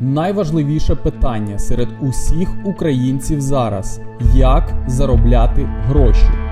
Найважливіше питання серед усіх українців зараз: як заробляти гроші?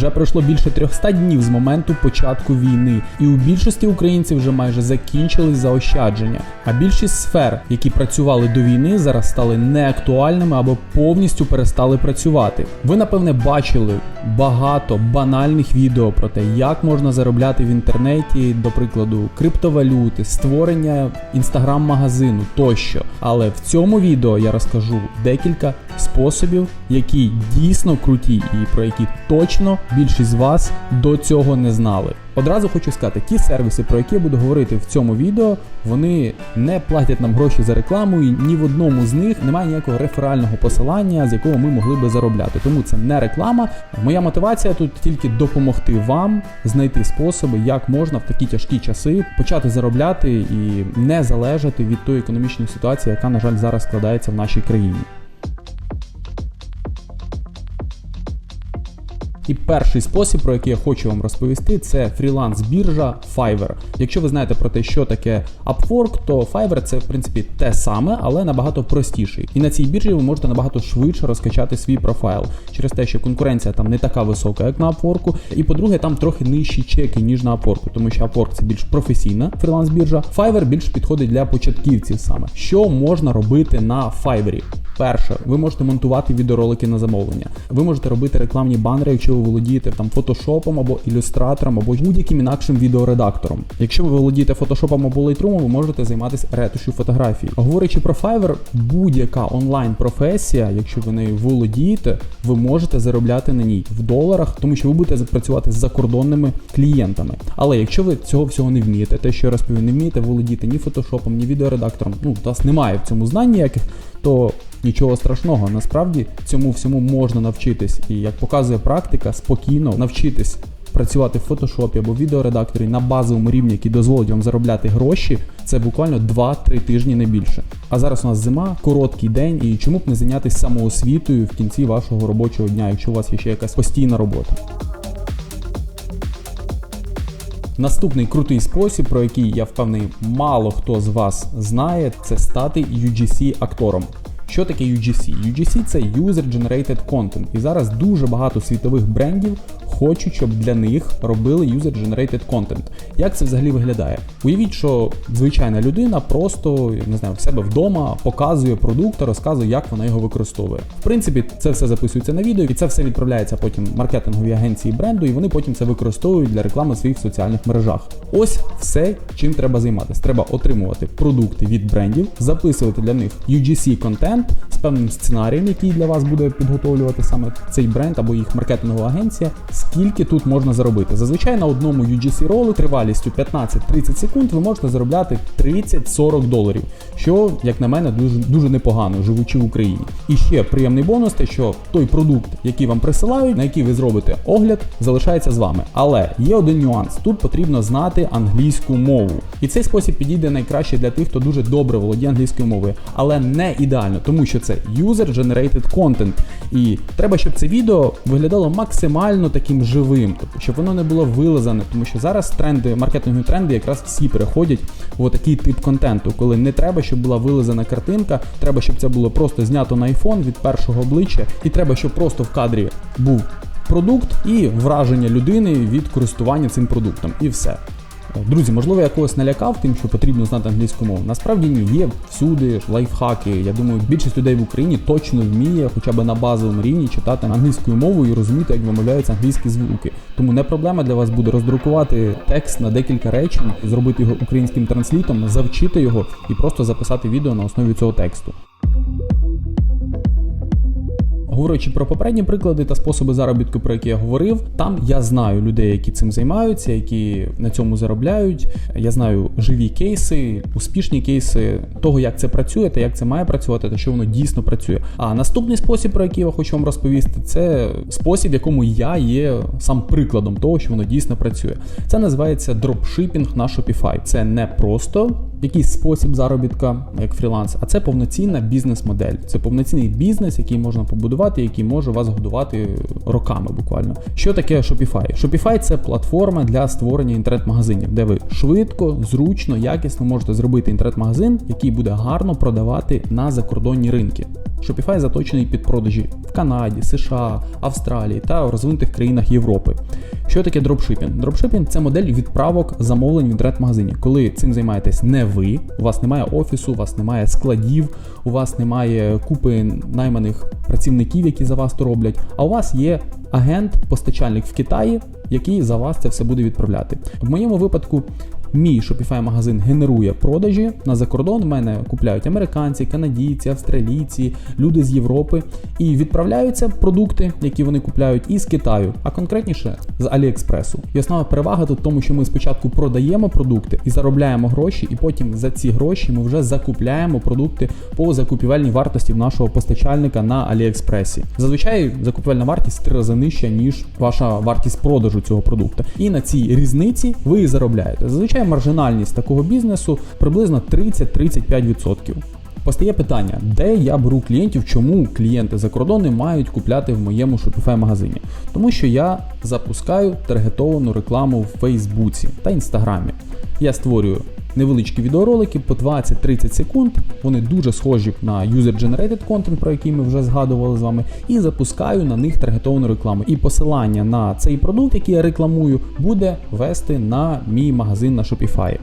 Вже пройшло більше 300 днів з моменту початку війни, і у більшості українців вже майже закінчились заощадження. А більшість сфер, які працювали до війни, зараз стали неактуальними або повністю перестали працювати. Ви напевне бачили багато банальних відео про те, як можна заробляти в інтернеті, до прикладу, криптовалюти, створення інстаграм-магазину тощо. Але в цьому відео я розкажу декілька способів, які дійсно круті і про які точно більшість з вас до цього не знали. Одразу хочу сказати, ті сервіси, про які я буду говорити в цьому відео, вони не платять нам гроші за рекламу, і ні в одному з них немає ніякого реферального посилання, з якого ми могли би заробляти. Тому це не реклама. Моя мотивація тут тільки допомогти вам знайти способи, як можна в такі тяжкі часи почати заробляти і не залежати від тої економічної ситуації, яка, на жаль, зараз складається в нашій країні. І перший спосіб, про який я хочу вам розповісти, це фріланс-біржа Fiverr. Якщо ви знаєте про те, що таке Upwork, то Fiverr це в принципі те саме, але набагато простіший. І на цій біржі ви можете набагато швидше розкачати свій профайл через те, що конкуренція там не така висока, як на Upwork. І по-друге, там трохи нижчі чеки, ніж на Upwork, тому що Upwork це більш професійна фріланс-біржа. Fiverr більш підходить для початківців саме. Що можна робити на Fiverr? Перше, ви можете монтувати відеоролики на замовлення. Ви можете робити рекламні банери, якщо володієте там фотошопом або ілюстратором, або будь-яким інакшим відеоредактором. Якщо ви володієте фотошопом або Lightroom, ви можете займатися ретушю фотографій. Говорячи про Fiverr, будь-яка онлайн-професія, якщо ви нею володієте, ви можете заробляти на ній в доларах, тому що ви будете працювати з закордонними клієнтами. Але якщо ви цього всього не вмієте, те, що я розповів, не вмієте володіти ні фотошопом, ні відеоредактором, ну у вас немає в цьому знань ніяких, то Нічого страшного, насправді цьому всьому можна навчитись, і як показує практика, спокійно навчитись працювати в фотошопі або відеоредакторі на базовому рівні, який дозволить вам заробляти гроші, це буквально 2-3 тижні не більше. А зараз у нас зима, короткий день, і чому б не зайнятися самоосвітою в кінці вашого робочого дня, якщо у вас є ще якась постійна робота. Наступний крутий спосіб, про який я впевнений, мало хто з вас знає, це стати UGC-актором. Що таке UGC? UGC це User Generated Content. І зараз дуже багато світових брендів хочуть, щоб для них робили User Generated Content. Як це взагалі виглядає? Уявіть, що звичайна людина просто не знаю, в себе вдома показує продукт розказує, як вона його використовує. В принципі, це все записується на відео, і це все відправляється потім маркетинговій агенції бренду, і вони потім це використовують для реклами в своїх соціальних мережах. Ось все, чим треба займатися. Треба отримувати продукти від брендів, записувати для них UGC контент з певним сценарієм, який для вас буде підготовлювати саме цей бренд або їх маркетингова агенція. Скільки тут можна заробити? Зазвичай на одному UGC ролу тривалістю 15-30 секунд ви можете заробляти 30-40 доларів, що, як на мене, дуже дуже непогано, живучи в Україні. І ще приємний бонус, те, що той продукт, який вам присилають, на який ви зробите огляд, залишається з вами. Але є один нюанс: тут потрібно знати англійську мову. І цей спосіб підійде найкраще для тих, хто дуже добре володіє англійською мовою, але не ідеально, тому що це user-generated content. І треба, щоб це відео виглядало максимально таким живим, тобто щоб воно не було вилазане, тому що зараз тренди, маркетингові тренди якраз всі переходять в такий тип контенту, коли не треба, щоб була вилазана картинка, треба, щоб це було просто знято на iPhone від першого обличчя, і треба, щоб просто в кадрі був продукт і враження людини від користування цим продуктом, і все. Друзі, можливо, я когось налякав тим, що потрібно знати англійську мову. Насправді ні, є всюди лайфхаки. Я думаю, більшість людей в Україні точно вміє, хоча б на базовому рівні читати англійською мовою і розуміти, як вимовляються англійські звуки. Тому не проблема для вас буде роздрукувати текст на декілька речень, зробити його українським транслітом, завчити його і просто записати відео на основі цього тексту. Говорячи про попередні приклади та способи заробітку, про які я говорив, там я знаю людей, які цим займаються, які на цьому заробляють. Я знаю живі кейси, успішні кейси того, як це працює, та як це має працювати, та що воно дійсно працює. А наступний спосіб, про який я хочу вам розповісти, це спосіб, якому я є сам прикладом того, що воно дійсно працює. Це називається дропшипінг на Shopify. Це не просто якийсь спосіб заробітка як фріланс, а це повноцінна бізнес-модель. Це повноцінний бізнес, який можна побудувати, який може вас годувати роками буквально. Що таке Shopify? Shopify це платформа для створення інтернет-магазинів, де ви швидко, зручно, якісно можете зробити інтернет-магазин, який буде гарно продавати на закордонні ринки. Shopify заточений під продажі в Канаді, США, Австралії та розвинутих країнах Європи. Що таке дропшипінг? Дропшипінг це модель відправок замовлень в інтернет-магазині. Коли цим займаєтесь не ви, у вас немає офісу, у вас немає складів, у вас немає купи найманих працівників, які за вас то роблять. А у вас є агент-постачальник в Китаї, який за вас це все буде відправляти. В моєму випадку. Мій Shopify магазин генерує продажі на закордон. В мене купляють американці, канадійці, австралійці, люди з Європи і відправляються продукти, які вони купляють, із Китаю, а конкретніше з Аліекспресу. І основна перевага тут в тому, що ми спочатку продаємо продукти і заробляємо гроші, і потім за ці гроші ми вже закупляємо продукти по закупівельній вартості в нашого постачальника на Аліекспресі. Зазвичай закупівельна вартість три рази нижча, ніж ваша вартість продажу цього продукту. І на цій різниці ви заробляєте. Зазвичай маржинальність такого бізнесу приблизно 30-35%. Постає питання, де я беру клієнтів, чому клієнти за кордони мають купляти в моєму Shopify магазині? Тому що я запускаю таргетовану рекламу в Фейсбуці та Інстаграмі. Я створюю невеличкі відеоролики по 20-30 секунд. Вони дуже схожі на user-generated content, про який ми вже згадували з вами, і запускаю на них таргетовану рекламу. І посилання на цей продукт, який я рекламую, буде вести на мій магазин на Shopify.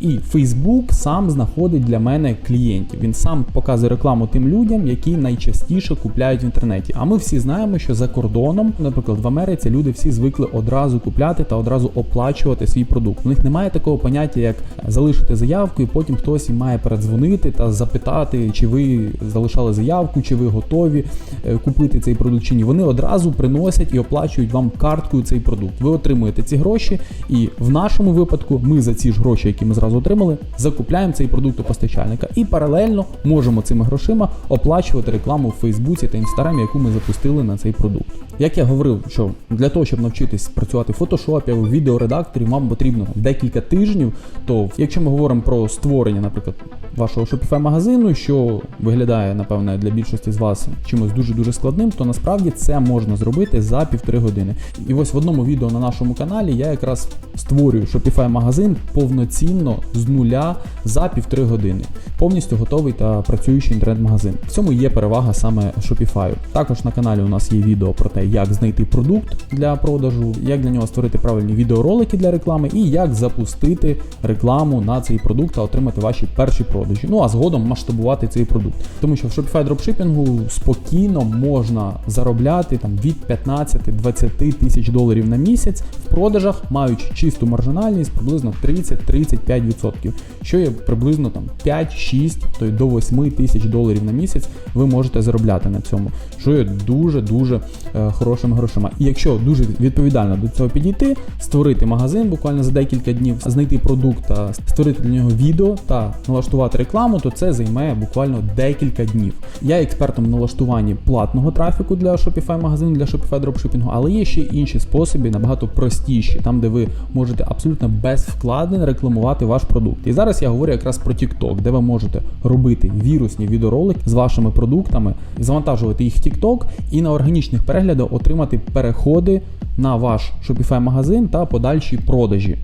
І Facebook сам знаходить для мене клієнтів. Він сам показує рекламу тим людям, які найчастіше купляють в інтернеті. А ми всі знаємо, що за кордоном, наприклад, в Америці люди всі звикли одразу купляти та одразу оплачувати свій продукт. У них немає такого поняття, як залишити заявку, і потім хтось має передзвонити та запитати, чи ви залишали заявку, чи ви готові е, купити цей продукт чи ні. Вони одразу приносять і оплачують вам карткою цей продукт. Ви отримуєте ці гроші, і в нашому випадку ми за ці ж гроші, які ми зразу отримали, закупляємо цей продукт у постачальника і паралельно можемо цими грошима оплачувати рекламу в Фейсбуці та Інстаграмі, яку ми запустили на цей продукт. Як я говорив, що для того, щоб навчитись працювати в фотошопі або в відеоредакторі, вам потрібно декілька тижнів. То якщо ми говоримо про створення, наприклад, вашого Shopify магазину, що виглядає, напевне, для більшості з вас чимось дуже-дуже складним, то насправді це можна зробити за півтори години. І ось в одному відео на нашому каналі я якраз створюю Shopify магазин повноцінно з нуля за півтори години. Повністю готовий та працюючий інтернет-магазин. В цьому є перевага саме Shopify. Також на каналі у нас є відео про те, як знайти продукт для продажу, як для нього створити правильні відеоролики для реклами і як запустити рекламу на цей продукт та отримати ваші перші продажі. Ну а згодом масштабувати цей продукт. Тому що в Shopify дропшипінгу спокійно можна заробляти там від 15-20 тисяч доларів на місяць в продажах, маючи чисту маржинальність приблизно 30-35%, що є приблизно там 5-6 то й до 8 тисяч доларів на місяць ви можете заробляти на цьому, що є дуже-дуже е, хорошими грошима. І якщо дуже відповідально до цього підійти, створити магазин буквально за декілька днів, знайти продукт, створити для нього відео та налаштувати рекламу, то це займе буквально декілька днів. Я експертом в налаштуванні платного трафіку для Shopify магазину, для Shopify дропшипінгу, але є ще інші способи, набагато простіші, там де ви можете абсолютно без вкладень рекламувати ваш продукт. І зараз я говорю якраз про TikTok, де ви можете робити вірусні відеоролики з вашими продуктами, завантажувати їх в TikTok і на органічних переглядах отримати переходи на ваш Shopify магазин та подальші продажі.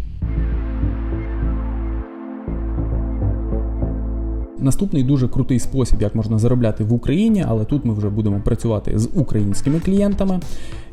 Наступний дуже крутий спосіб, як можна заробляти в Україні, але тут ми вже будемо працювати з українськими клієнтами.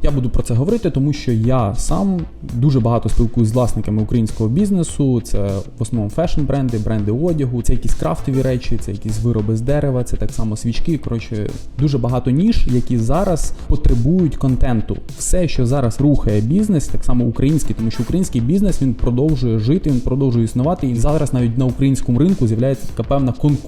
Я буду про це говорити, тому що я сам дуже багато спілкуюсь з власниками українського бізнесу. Це в основному фешн-бренди, бренди одягу, це якісь крафтові речі, це якісь вироби з дерева, це так само свічки. Коротше, дуже багато ніж, які зараз потребують контенту. Все, що зараз рухає бізнес, так само український, тому що український бізнес він продовжує жити, він продовжує існувати. І зараз навіть на українському ринку з'являється така певна конкуренція,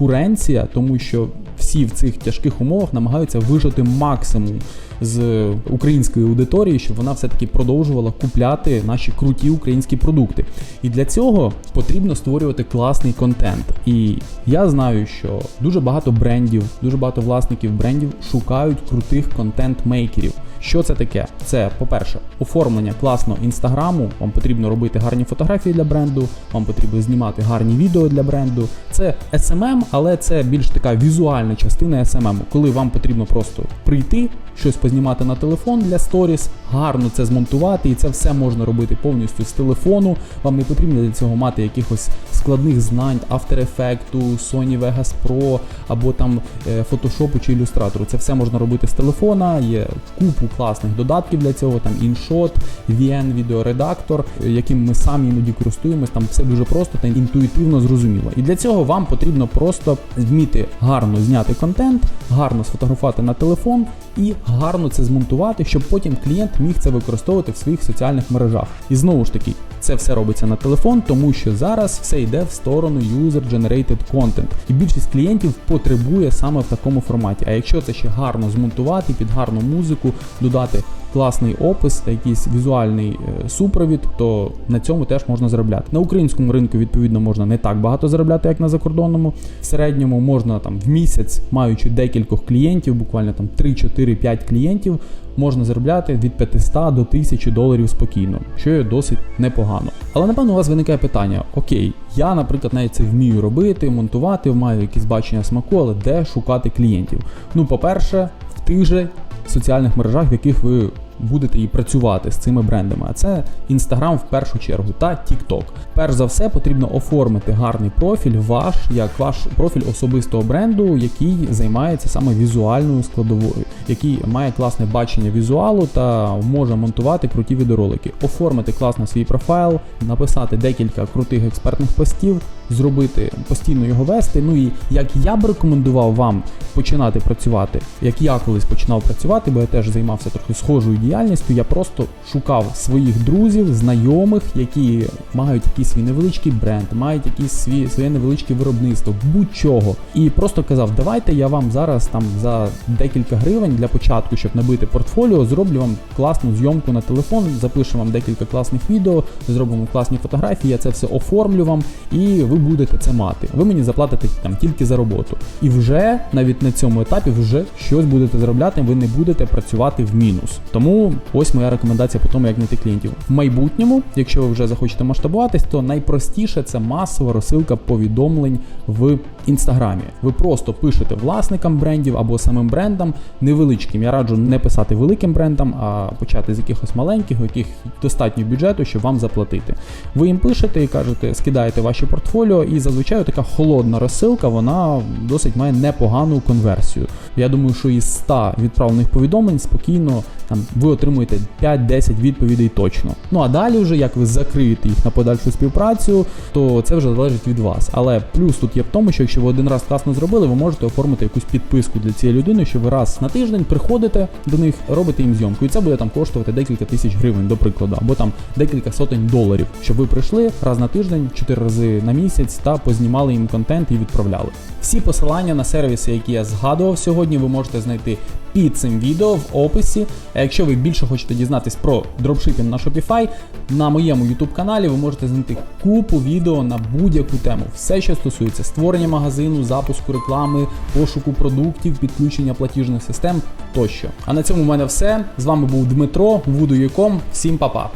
тому що всі в цих тяжких умовах намагаються вижити максимум з української аудиторії, щоб вона все-таки продовжувала купляти наші круті українські продукти. І для цього потрібно створювати класний контент. І я знаю, що дуже багато брендів, дуже багато власників брендів шукають крутих контент-мейкерів. Що це таке? Це, по-перше, оформлення класного інстаграму. Вам потрібно робити гарні фотографії для бренду, вам потрібно знімати гарні відео для бренду. Це SMM, але це більш така візуальна частина SMM, коли вам потрібно просто прийти, щось познімати на телефон для сторіс, гарно це змонтувати, і це все можна робити повністю з телефону. Вам не потрібно для цього мати якихось складних знань After Effects, Sony Vegas Pro або там е, Photoshop чи ілюстратору. Це все можна робити з телефона. Є купу класних додатків для цього. Там InShot, VN відеоредактор, яким ми самі іноді користуємось. Там все дуже просто та інтуїтивно зрозуміло. І для цього вам потрібно просто вміти гарно зняти контент, гарно сфотографувати на телефон і гарно це змонтувати, щоб потім клієнт міг це використовувати в своїх соціальних мережах. І знову ж таки, це все робиться на телефон, тому що зараз все йде в сторону user-generated content. І більшість клієнтів потребує саме в такому форматі. А якщо це ще гарно змонтувати під гарну музику, додати класний опис та якийсь візуальний е, супровід, то на цьому теж можна заробляти. На українському ринку відповідно можна не так багато заробляти, як на закордонному. В середньому можна там в місяць, маючи декількох клієнтів, буквально там 3, 4, 5 клієнтів, можна заробляти від 500 до 1000 доларів спокійно, що є досить непогано. Але напевно у вас виникає питання: окей, я, наприклад, навіть це вмію робити, монтувати, маю якісь бачення смаку, але де шукати клієнтів? Ну, по-перше, в тих же соціальних мережах, в яких ви будете і працювати з цими брендами. А це Instagram в першу чергу та TikTok. Перш за все, потрібно оформити гарний профіль, ваш як ваш профіль особистого бренду, який займається саме візуальною складовою, який має класне бачення візуалу та може монтувати круті відеоролики, оформити класно свій профайл, написати декілька крутих експертних постів, зробити постійно його вести. Ну і як я б рекомендував вам починати працювати, як я колись починав працювати, бо я теж займався трохи схожою діяльністю. Я просто шукав своїх друзів, знайомих, які мають якийсь свій невеличкий бренд, мають якийсь свій своє невеличке виробництво, будь-чого. І просто казав, давайте я вам зараз там за декілька гривень для початку, щоб набити портфоліо, зроблю вам класну зйомку на телефон, запишу вам декілька класних відео, зробимо класні фотографії, я це все оформлю вам, і ви будете це мати. Ви мені заплатите там тільки за роботу. І вже навіть на цьому етапі вже щось будете заробляти, ви не будете працювати в мінус. Тому ось моя рекомендація по тому, як знайти клієнтів. В майбутньому, якщо ви вже захочете масштабуватись, то найпростіше це масова розсилка повідомлень в інстаграмі. Ви просто пишете власникам брендів або самим брендам невеличким. Я раджу не писати великим брендам, а почати з якихось маленьких, у яких достатньо бюджету, щоб вам заплатити. Ви їм пишете і кажете, скидаєте ваші портфоліо, і зазвичай така холодна розсилка, вона досить має непогану конверсію. Я думаю, що із 100 відправлених повідомлень спокійно там ви отримуєте 5-10 відповідей точно. Ну а далі, вже як ви закриєте їх на подальшу співпрацю, то це вже залежить від вас. Але плюс тут є в тому, що якщо ви один раз класно зробили, ви можете оформити якусь підписку для цієї людини, що ви раз на тиждень приходите до них, робите їм зйомку, і це буде там коштувати декілька тисяч гривень, до прикладу, або там декілька сотень доларів, щоб ви прийшли раз на тиждень, 4 рази на місяць та познімали їм контент і відправляли. Всі посилання на сервіси, які я згадував сьогодні, ви можете знайти під цим відео в описі. А якщо ви більше хочете дізнатись про дропшипінг на Shopify, на моєму YouTube каналі ви можете знайти купу відео на будь-яку тему. Все, що стосується створення магазину, запуску реклами, пошуку продуктів, підключення платіжних систем тощо. А на цьому в мене все. З вами був Дмитро, Voodoo.com. Всім па-па!